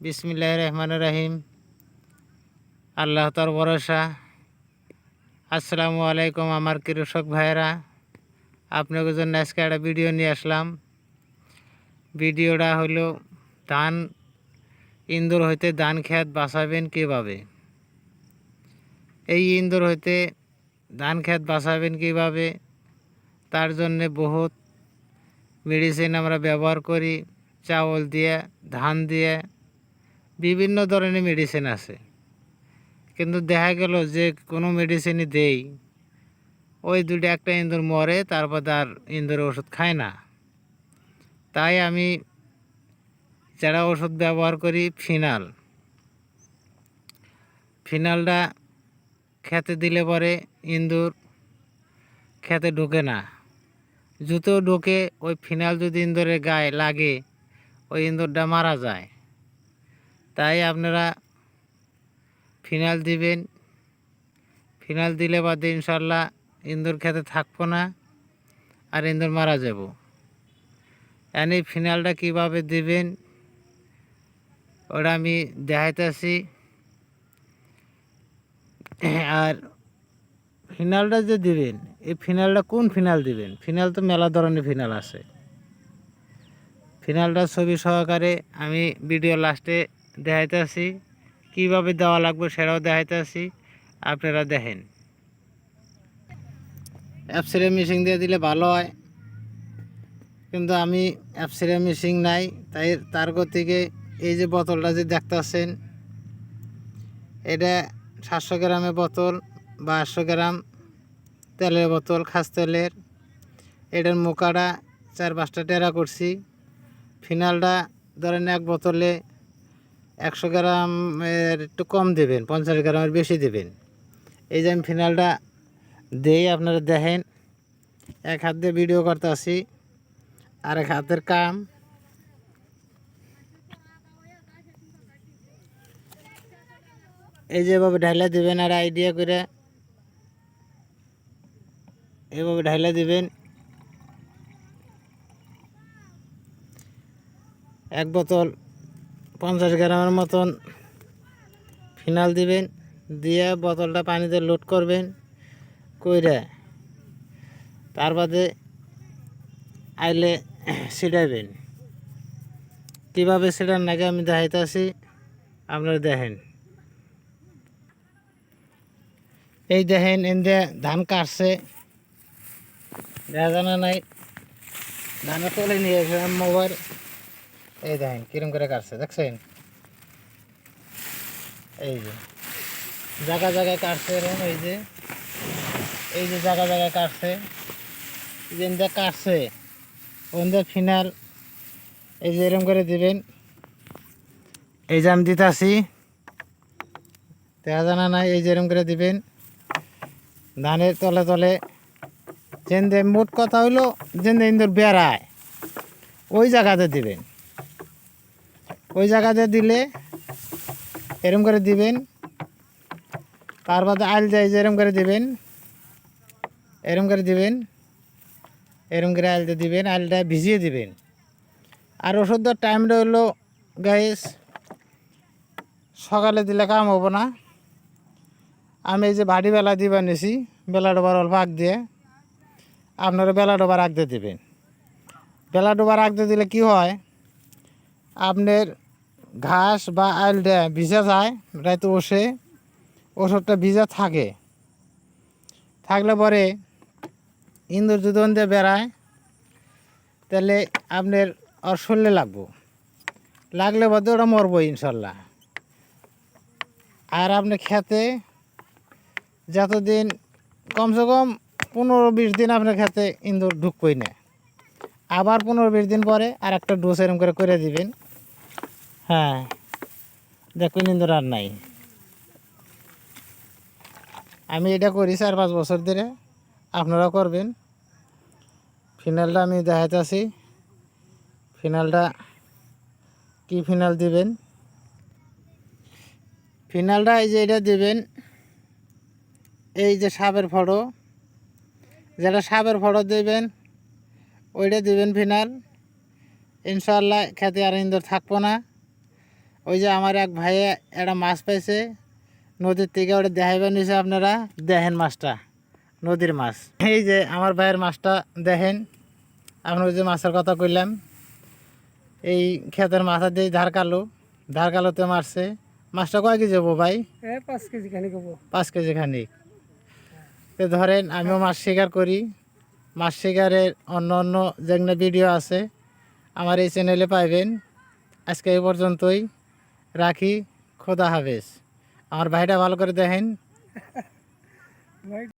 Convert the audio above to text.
বিসমিল্লাহ রহমান রাহিম। আল্লাহ তার ভরসা। আসসালামু আলাইকুম আমার কৃষক ভাইয়েরা। আপনাদের জন্য আজকে একটা ভিডিও নিয়ে আসলাম। ভিডিওটা হলো ধান, ইন্দুর হইতে ধান খেত বাঁচাবেন কীভাবে? এই ইন্দুর হইতে ধান খেত বাঁচাবেন কীভাবে? তার জন্যে বহুত মেডিসিন আমরা ব্যবহার করি। চাউল দিয়ে, ধান দিয়ে বিভিন্ন ধরনের মেডিসিন আছে। কিন্তু দেখা গেল যে কোনো মেডিসিনই দেই, ওই দুটো একটা ইন্দুর মরে, তারপর তার ইন্দুরের ওষুধ খায় না। তাই আমি যারা ওষুধ ব্যবহার করি, ফিনাল। ফিনালটা খেতে দিলে পরে ইন্দুর খেতে ঢোকে না। জুতো ঢোকে, ওই ফিনাল যদি ইন্দুরের গায়ে লাগে, ওই ইন্দুরটা মারা যায়। তাই আপনারা ফিনাল দিবেন। ফিনাল দিলে বাদে ইনশাল্লাহ ইন্দুর খেতে থাকব না আর ইন্দুর মারা যাব। এনে ফিনালটা কীভাবে দিবেন, ওটা আমি দেখাইতেছি। আর ফিনালটা যে দিবেন, এই ফিনালটা কোন ফিনাল দিবেন? ফিনাল তো মেলা ধরনের ফিনাল আছে। ফিনালটার ছবি সহকারে আমি ভিডিও লাস্টে দেখাইতেছি। কীভাবে দেওয়া লাগবে সেটাও দেখাইতে দেখাইতেছি। আপনারা দেখেন। অ্যাপসিরে মেশিন দিয়ে দিলে ভালো হয়। কিন্তু আমি অ্যাপসিরে মেশিন নাই, তাই তার থেকে এই যে বোতলটা যে দেখতেছেন, এটা সাতশো গ্রামের বোতল বা আটশো গ্রাম তেলের বোতল, খাস তেলের। এটার মুখাটা চার পাঁচটা টেরা করছি। ফিনালটা ধরেন এক বোতলে একশো গ্রামের একটু কম দেবেন, পঞ্চাশ গ্রামের বেশি দেবেন। এই যে আমি ফিনালটা দেই, আপনারা দেখেন, এক হাত দিয়ে ভিডিও করতে আসি আর এক হাতের কাম। এই যে এভাবে ঢাইলা দেবেন, আর আইডিয়া করে এভাবে ঢাইলা দিবেন। এক বোতল পঞ্চাশ গ্রামের মতন ফিনাল দিবেন, দিয়ে বোতলটা পানিতে লোড করবেন, কইরা তার বাদে আইলে ছিটাইবেন। কীভাবে ছিটান নাকি আমি দেখাইতেছি, আপনারা দেখেন। এই দেখেন এনদে ধান কাটছে। দেখা জানা নাই ধানে তোলে নিয়ে মোবাইল এই দেখেন কিরম করে কাটছে, দেখছেন? এই যে জায়গা জায়গায় কাটছে এরকম এই যে এই যে জায়গা জায়গায় কাটছে এই যে এনদে কাটছে। ওনদে ফিনাল এই যে এরকম করে দিবেন। এই যে আমি দিতাছি, দেখা জানা নাই এই যে এরকম করে দিবেন। ধানের তলে তলে, যেন মোট কথা হইল, যেন ইন্দুর বেড়ায়, ওই জায়গাতে দিবেন। ওই জায়গাতে দিলে এরম করে দিবেন। তার বাদে আইল যে এরম করে দিবেন। এরম করে দিবেন। এরম করে আইলটা দিবেন আইলটা ভিজিয়ে দিবেন। আর ওষুধ দেওয়ার টাইমটা হলো গাইস সকালে দিলে কাম হব না। আমি এই যে ভাটি বেলা দিবা নিছি, বেলা ডোবার অল্প আগ দিয়ে। আপনারা বেলা ডোবার আগ দিয়ে দেবেন। বেলা ডোবার আগ দিয়ে দিলে কি হয়? আপনার ঘাস বা আইলটা ভিজা যায় রাতে বসে ওষুধটা ভিজা থাকে। থাকলে পরে ইন্দুর যদি দিয়ে বেড়ায়, তাহলে আপনার আর শরীরে লাগবো। লাগলে বাদে ওটা মরবো ইনশাল্লাহ। আর আপনি খেতে যতদিন, কমসে কম পনেরো বিশ দিন আপনার খেতে ইন্দুর ঢুকবই না। আবার পনেরো বিশ দিন পরে আর একটা ডোজ এরম করে করে দিবেন। হ্যাঁ। দেখবেন ইন্দুর আর নাই। আমি এটা করি চার পাঁচ বছর ধরে। আপনারা করবেন। ফিনালটা আমি দেখাইতেছি। ফিনালটা কি ফিনাল দিবেন? ফিনালটা এই যে এটা দিবেন। এই যে সাপের ফটো। যেটা সাপের ফটো দিবেন, ওইটা দিবেন ফিনাল ইনশাল্লাহ খেতে আর ইন্দুর থাকব না। ওই যে আমার এক ভাই একটা মাছ পাইছে। নদীর থেকে ওটা দেখাইবেন নিছে আপনারা। দেখেন মাছটা নদীর মাছ। এই যে আমার ভাইয়ের মাছটা দেখেন। আপনার যে মাছের কথা কইলাম। এই ক্ষেতের মাথা দিয়ে ধার কালো। ধার কালোতে মারছে। মাছটা কয় কেজি যাব ভাই? পাঁচ কেজি খানি কবো পাঁচ কেজি খানিক। তো ধরেন আমিও মাছ শিকার করি। মাছ শিকারের অন্য অন্য যেগুলো ভিডিও আছে আমার এই চ্যানেলে পাইবেন। আজকে এই পর্যন্তই। রাখি খোদা হাফেজ। আমার ভাইটা ভালো করে দেখেন। ভাই